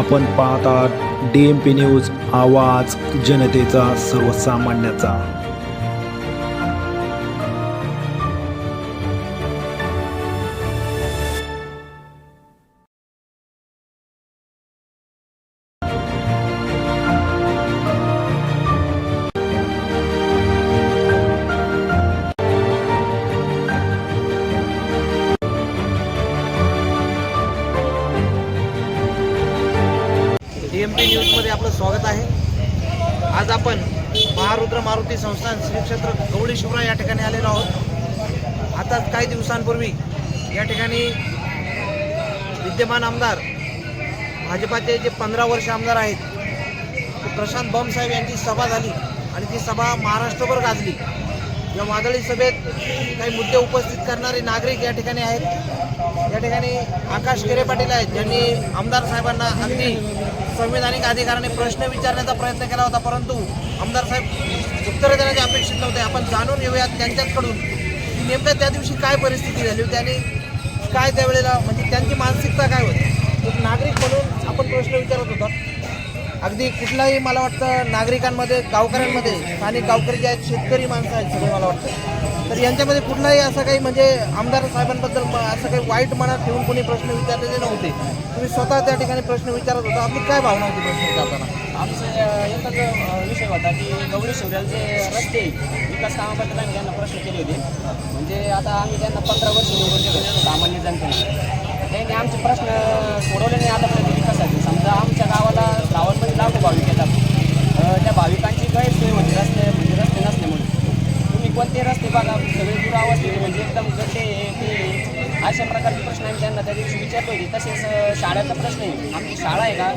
आपण पाहतात D M P news आवाज जनतेचा सर्वसामान्याचा. डी एम पी न्यूजमध्ये आपलं स्वागत आहे. आज आपण महारुद्र मारुती संस्थान श्री क्षेत्र गवळी शिवराय या ठिकाणी आलेलो आहोत. आताच काही दिवसांपूर्वी या ठिकाणी विद्यमान आमदार भाजपाचे जे पंधरा वर्ष आमदार आहेत ते प्रशांत बमसाहेब यांची सभा झाली आणि ती सभा महाराष्ट्रभर गाजली. या वादळी सभेत काही मुद्दे उपस्थित करणारे नागरिक या ठिकाणी आहेत. या ठिकाणी आकाश केरे पाटील आहेत. ज्यांनी आमदार साहेबांना अगदी संविधानिक अधिकाराने प्रश्न विचारण्याचा प्रयत्न केला होता परंतु आमदार साहेब उत्तर देण्याचे अपेक्षित नव्हते. आपण जाणून घेऊयात त्यांच्याचकडून की नेमकं त्या दिवशी काय परिस्थिती झाली होती आणि काय त्यावेळेला म्हणजे त्यांची मानसिकता काय होती? एक नागरिक म्हणून आपण प्रश्न विचारत होतो. अगदी कुठलाही मला वाटतं नागरिकांमध्ये गावकऱ्यांमध्ये स्थानिक गावकरी जे आहेत शेतकरी माणसं आहेत सगळे मला वाटतं. तर यांच्यामध्ये कुठलाही असं काही म्हणजे आमदार साहेबांबद्दल असं काही वाईट मनात ठेवून कोणी प्रश्न विचारलेले नव्हते. तुम्ही स्वतः त्या ठिकाणी प्रश्न विचारत होता. आपली काय भावना होती प्रश्न विचारताना? आमचं एकच विषय होता की गौरी शिवरायांचे रस्ते विकास कामाबद्दल आम्ही त्यांना प्रश्न केले होते. म्हणजे आता आम्ही त्यांना पंधरा वर्ष निवडून दिलं सामान्य जनतेने. त्यांनी आमचे प्रश्न सोडवले नाही आतापर्यंत विकासाचे. समजा आमच्या गावाला श्रावणमध्ये लाखो भाविक येतात. त्या भाविकांची गैरसोय म्हणजे रस्ते म्हणजे रस्ते नसल्यामुळे तुम्ही कोणते रस्ते बघा सगळे दुरावस्थेचे म्हणजे एकदम गड्डे ते. अशा प्रकारचे प्रश्न आम्ही त्यांना त्या दिवशी विचारले होते तसेच शाळेचा प्रश्न आहे. आमची शाळा आहे का?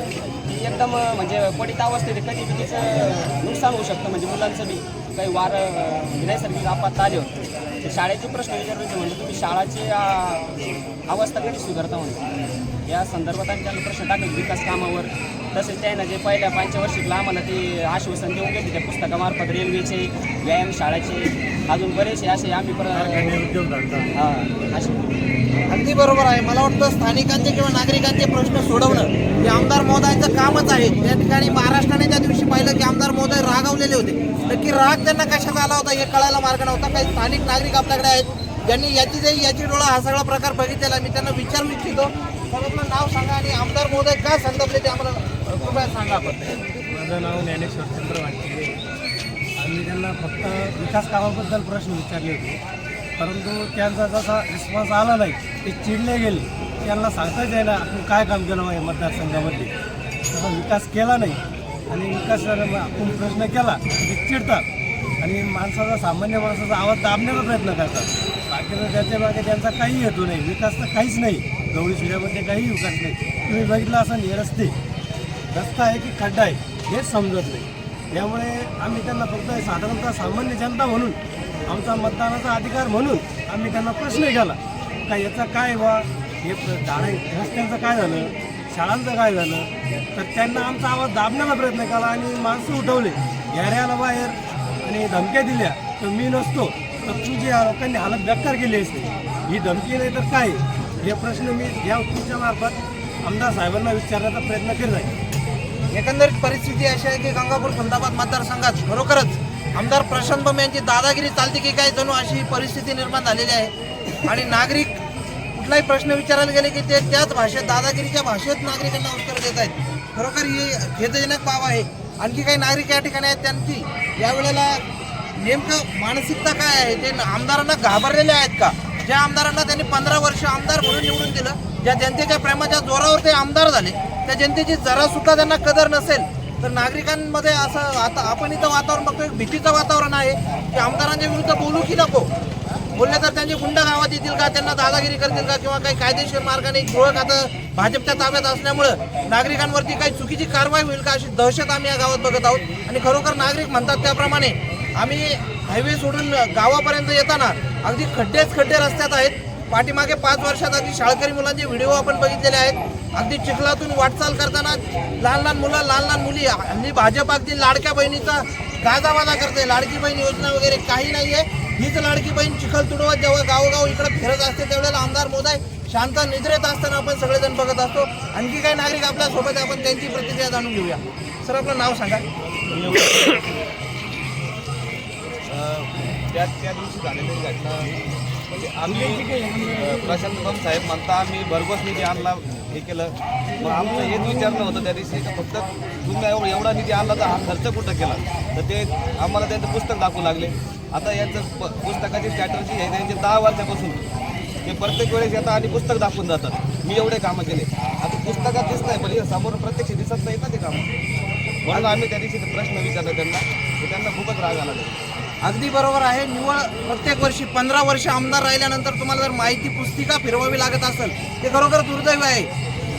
ती एकदम म्हणजे पडित अवस्थेत कधी तिचं नुकसान होऊ शकतं. म्हणजे मुलांचं बी काही वारं म्हणजे नैसर्गिक आपात आले होते शाळेचे प्रश्न विचारायचे म्हणजे तुम्ही शाळाची अवस्था कधी सुधारता म्हणून? या संदर्भात आम्ही त्यांना प्रश्न टाकले विकास कामावर. तसेच त्यानं जे पहिल्या पंचवार्षिकला आम्हाला ते आश्वासन देऊन घेतले त्या पुस्तकामार्फत रेल्वेचे व्यायाम शाळेचे अजून बरेचसे असे आम्ही पर हां असे. अगदी बरोबर आहे. मला वाटतं स्थानिकांचे किंवा नागरिकांचे प्रश्न सोडवणं हे आमदार महोदयांचं कामच आहे. त्या ठिकाणी महाराष्ट्राने त्या दिवशी पाहिलं की आमदार महोदय रागावलेले होते. नक्की राग त्यांना कशाचा आला होता हे कळायला मार्ग नव्हता. काही स्थानिक नागरिक आपल्याकडे आहेत. ज्यांनी याची जाई याची डोळा हा सगळा प्रकार बघितलेला मी त्यांना विचारू इच्छितो. सर्वांना नाव सांगा आणि आमदार महोदय का संतपले ते आम्हाला कृपया सांगा आपण. माझं नाव ज्ञानेश्वर चंद्र वाटते. आम्ही त्यांना फक्त विकास कामाबद्दल प्रश्न विचारले होते. परंतु त्यांचा जसा रिस्पॉन्स आला नाही ते चिडले गेले. त्यांना सांगताच आहे ना आपण काय काम केलं आहे मतदारसंघामध्ये? तसा विकास केला नाही. आणि विकास आपण प्रश्न केला ते चिडतात. आणि माणसाचा सामान्य माणसाचा आवाज दाबण्याचा प्रयत्न करतात. बाकीचं त्याच्यामागे त्यांचा काही हेतू नाही. विकास तर काहीच नाही. गवळी शिऱ्यामध्ये काही विकास नाही. तुम्ही बघितलं असं हे रस्ते. रस्ता आहे की खड्डा आहे हेच समजत नाही. त्यामुळे आम्ही त्यांना फक्त साधारणतः सामान्य जनता म्हणून आमचा मतदानाचा अधिकार म्हणून आम्ही त्यांना प्रश्न केला. का याचा काय बा? हे प्र- रस्त्यांचं काय झालं? शाळांचं काय झालं? तर त्यांना आमचा आवाज दाबण्याचा प्रयत्न केला आणि माणसं उठवले. घ्याऱ्याला बाहेर आणि धमक्या दिल्या तर मी नसतो तर तुझी या लोकांनी हालत बेकार केली असते. ही धमकी नाही तर काय? हे प्रश्न मी या तुमच्या मार्फत आमदार साहेबांना विचारण्याचा प्रयत्न केला आहे. एकंदरीत परिस्थिती अशी आहे की गंगापूर खुलताबाद मतदारसंघात खरोखरच आमदार प्रशांत बम यांची दादागिरी चालते की काय जणू अशी परिस्थिती निर्माण झालेली आहे. आणि नागरिक कुठलाही प्रश्न विचारायला गेले की ते त्याच भाषेत दादागिरीच्या भाषेत नागरिकांना उत्तर देत आहेत. खरोखर ही खेदजनक बाब आहे. आणखी काही नागरिक या ठिकाणी आहेत त्यांची यावेळेला नेमकं मानसिकता काय आहे? ते आमदारांना घाबरलेले आहेत का? ज्या आमदारांना त्यांनी पंधरा वर्ष आमदार म्हणून निवडून दिलं ज्या जनतेच्या प्रेमाच्या जोरावर ते आमदार झाले त्या जनतेची जरा सुद्धा त्यांना कदर नसेल तर नागरिकांमध्ये असं आता आपण इथं वातावरण बघतो एक भीतीचं वातावरण आहे की आमदारांच्या विरुद्ध बोलू की नको? बोलले तर त्यांची गुंड गावात येतील का त्यांना दादागिरी करतील का किंवा काही कायदेशीर मार्गाने गृह खातं भाजपच्या ताब्यात असल्यामुळं नागरिकांवरती काही चुकीची कारवाई होईल का अशी दहशत आम्ही या गावात बघत आहोत. आणि खरोखर नागरिक म्हणतात त्याप्रमाणे आम्ही हायवे सोडून गावापर्यंत येताना अगदी खड्डेच खड्डे रस्त्यात आहेत. पाठीमागे पाच वर्षात अगदी शाळकरी मुलांचे व्हिडिओ आपण बघितलेले आहेत. अगदी चिखलातून वाटचाल करताना लहान लहान मुलं लहान लहान मुली हल्ली भाजप अगदी लाडक्या बहिणीचा गाजावाजा करते. लाडकी बहीण योजना वगैरे काही नाहीये. हीच लाडकी बहीण चिखल तुडवत जेव्हा गावोगाव इकडे फिरत असते त्यावेळेला आमदार मोदाय शांत निद्रेत असताना आपण सगळेजण बघत असतो. आणखी काही नागरिक आपल्यासोबत आपण त्यांची प्रतिक्रिया जाणून घेऊया. सर आपलं नाव सांगा. त्या त्या दिवशी झालेली घटना म्हणजे आम्ही प्रशांत बम साहेब म्हणता आम्ही भरघोस निधी आणला हे केलं. मग आमचं हेच विचारणं होतं त्या दिवशी फक्त तुम्ही एवढा निधी आणला तर हा खर्च कुठं केला? तर ते आम्हाला त्यांचं पुस्तक दाखवू लागले. आता याचं प- पुस्तकाची स्ट्रॅटर्जी आहे त्यांची दहा वर्षापासून. ते प्रत्येक वेळेस येतात आणि पुस्तक दाखवून जातात. मी एवढे कामं केले. आता पुस्तकात दिसत नाही पण हे समोर प्रत्यक्ष दिसत नाही ना ते कामं. म्हणून आम्ही त्या दिवशी प्रश्न विचारला त्यांना. त्यांना खूपच राग आला. त्याचा. अगदी बरोबर आहे. निवळ प्रत्येक वर्षी पंधरा वर्ष आमदार राहिल्यानंतर तुम्हाला जर माहिती पुस्तिका फिरवावी लागत असेल ते खरोखर दुर्दैव आहे.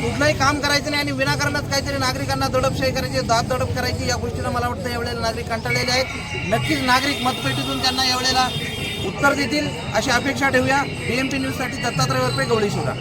कुठलंही काम करायचं नाही आणि विनाकारणच काहीतरी नागरिकांना दडपशाही करायची दात दडप करायची या गोष्टीला मला वाटतं यावेळेला नागरिक कंटाळलेले आहेत. नक्कीच नागरिक मतपेटीतून त्यांना यावेळेला उत्तर देतील. अशी अपेक्षा ठेवूया. बीएमपी न्यूजसाठी दत्तात्रय वरपे गवळी शिवरा